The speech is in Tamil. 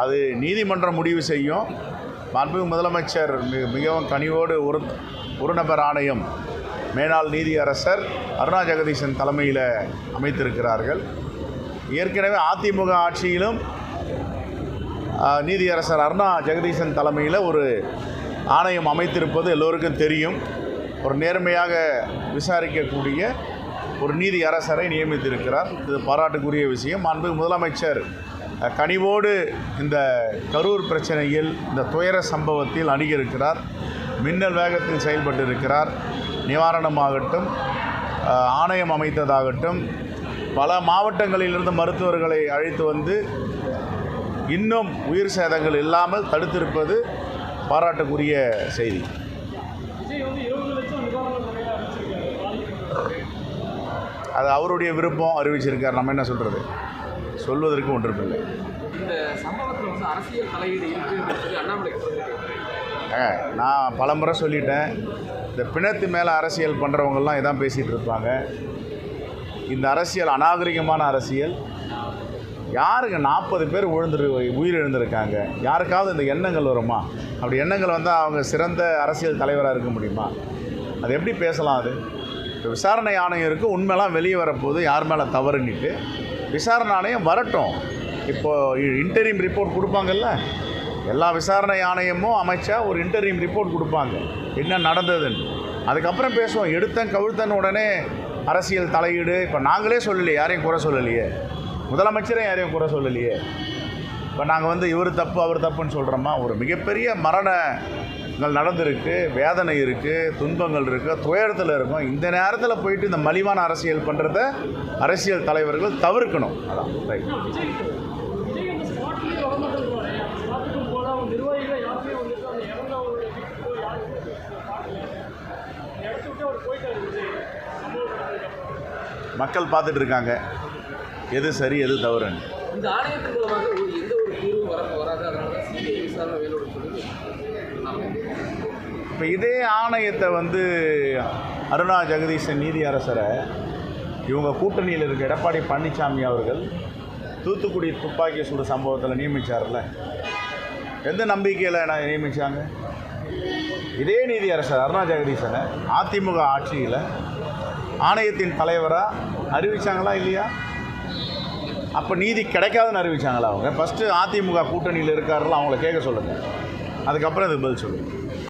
அது நீதிமன்றம் முடிவு செய்யும். மாண்புமிகு முதலமைச்சர் மிக மிகவும் கனிவோடு ஒரு ஒரு நபர் ஆணையம் மேனாள் நீதியரசர் அருணா ஜெகதீசன் தலைமையில் அமைத்திருக்கிறார்கள். ஏற்கனவே அதிமுக ஆட்சியிலும் நீதியரசர் அருணா ஜெகதீசன் தலைமையில் ஒரு ஆணையம் அமைத்திருப்பது எல்லோருக்கும் தெரியும். ஒரு நேர்மையாக விசாரிக்கக்கூடிய ஒரு நீதி அரசரை நியமித்திருக்கிறார். இது பாராட்டுக்குரிய விஷயம். அன்பு முதலமைச்சர் கனிவோடு இந்த கரூர் பிரச்சனையில் இந்த துயர சம்பவத்தில் அணுகியிருக்கிறார் மின்னல் வேகத்தில் செயல்பட்டு இருக்கிறார் நிவாரணமாகட்டும் ஆணையம் அமைத்ததாகட்டும் பல மாவட்டங்களிலிருந்து மருத்துவர்களை அழைத்து வந்து இன்னும் உயிர் சேதங்கள் இல்லாமல் தடுத்திருப்பது பாராட்டுக்குரிய செய்தி. அது அவருடைய விருப்பம் அறிவிச்சிருக்கார். நம்ம என்ன சொல்கிறது சொல்வதற்கு ஒன்றுமில்லை. நான் பலமுறை சொல்லிட்டேன். இந்த பிணத்து மேலே அரசியல் பண்ணுறவங்கெல்லாம் இதான் பேசிகிட்டு இருப்பாங்க. இந்த அரசியல் அநாகரிகமான அரசியல். யாருங்க நாற்பது பேர் விழுந்துரு உயிரிழந்திருக்காங்க? யாருக்காவது இந்த எண்ணங்கள் வருமா? அப்படி எண்ணங்கள் வந்தால் அவங்க சிறந்த அரசியல் தலைவராக இருக்க முடியுமா? அது எப்படி பேசலாம் அது? இப்போ விசாரணை ஆணையம் இருக்குது உண்மையெல்லாம் வெளியே வரப்போகுது. யார் மேலே தவறுன்னுட்டு. விசாரணை ஆணையம் வரட்டும் இப்போது இன்டரிம் ரிப்போர்ட் கொடுப்பாங்கல்ல? எல்லா விசாரணை ஆணையமும் அமைச்சா ஒரு இன்டரிம் ரிப்போர்ட் கொடுப்பாங்க. என்ன நடந்ததுன்னு. அதுக்கப்புறம் பேசுவோம். எடுத்தன் கவிழ்த்தன் உடனே அரசியல் தலையீடு. இப்போ நாங்களே சொல்லலையே யாரையும் குறை சொல்லலையே. முதலமைச்சரே யாரையும் குறை சொல்லலையே. இப்போ நாங்கள் வந்து இவர் தப்பு அவர் தப்புன்னு சொல்கிறோமா ஒரு மிகப்பெரிய மரண இங்கே நடந்திருக்கு வேதனை இருக்குது துன்பங்கள் இருக்குது துயரத்தில் இருக்கும். இந்த நேரத்தில் போயிட்டு இந்த மலிவான அரசியல் பண்ணுறத அரசியல் தலைவர்கள் தவிர்க்கணும். அதான் ரைட் மக்கள் பார்த்துட்டு இருக்காங்க. எது சரி எது தவறுன்னு இந்த ஆணையத்தின் மூலமாக ஒரு எந்த ஒரு தீர்வும் வர வராது அதனால தான் சிபிஐ விசாரணை சொல்லி இப்போ இதே ஆணையத்தை வந்து அருணா ஜெகதீசன் நீதி அரசரை இவங்க கூட்டணியில் இருக்க எடப்பாடி பழனிசாமி அவர்கள் தூத்துக்குடி துப்பாக்கி சூடு சம்பவத்தில் நியமித்தார்ல எந்த நம்பிக்கையில் நான் நியமித்தாங்க இதே நீதி அரசர் அருணா ஜெகதீசனை அதிமுக ஆட்சியில் ஆணையத்தின் தலைவராக அறிவித்தாங்களா இல்லையா? அப்போ நீதி கிடைக்காதுன்னு அறிவிச்சாங்களா அவங்க? ஃபஸ்ட்டு அதிமுக கூட்டணியில் இருக்காருல அவங்கள கேட்க சொல்லுங்கள் அதுக்கப்புறம் அதுக்கு பதில் சொல்லுங்கள்